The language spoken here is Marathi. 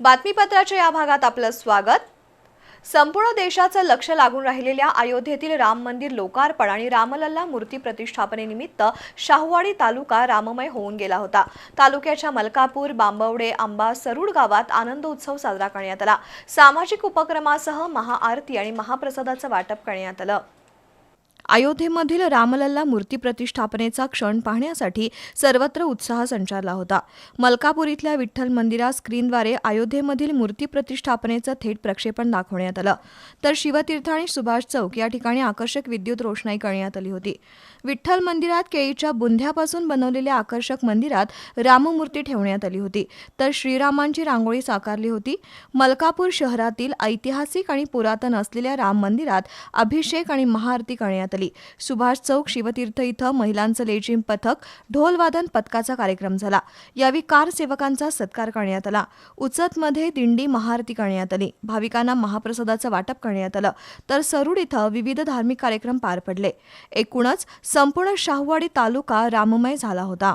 बातमीपत्राच्या या भागात आपलं स्वागत. संपूर्ण देशाचं लक्ष लागून राहिलेल्या अयोध्येतील राम मंदिर लोकार्पण आणि रामलल्ला मूर्ती प्रतिष्ठापनेनिमित्त शाहूवाडी तालुका राममय होऊन गेला होता. तालुक्याच्या मलकापूर बांबवडे आंबा सरूड गावात आनंदोत्सव साजरा करण्यात आला. सामाजिक उपक्रमासह महाआरती आणि महाप्रसादाचं वाटप करण्यात आलं. अयोध्येमधील रामलल्ला मूर्ती प्रतिष्ठापनेचा क्षण पाहण्यासाठी सर्वत्र उत्साह संचारला होता. मलकापूर इथल्या विठ्ठल मंदिरात स्क्रीनद्वारे अयोध्येमधील मूर्ती प्रतिष्ठापनेचं थेट प्रक्षेपण दाखवण्यात आलं. तर शिवतीर्थ आणि सुभाष चौक या ठिकाणी आकर्षक विद्युत रोषणाई करण्यात आली होती. विठ्ठल मंदिरात केळीच्या बुंध्यापासून बनवलेल्या आकर्षक मंदिरात राममूर्ती ठेवण्यात आली होती. तर श्रीरामांची रांगोळी साकारली होती. मलकापूर शहरातील ऐतिहासिक आणि पुरातन असलेल्या राम मंदिरात अभिषेक आणि महाआरती करण्यात आली. सुभाष चौक शिवतीर्थ इथं महिलांचं लेझिम पथक ढोलवादन पथकाचा कार्यक्रम झाला. यावेळी कार सेवकांचा सत्कार करण्यात आला. उचतमध्ये दिंडी महाआरती करण्यात आली. भाविकांना महाप्रसादाचं वाटप करण्यात आलं. तर सरूड इथं विविध धार्मिक कार्यक्रम पार पडले. एकूणच संपूर्ण शाहूवाडी तालुका राममय झाला होता.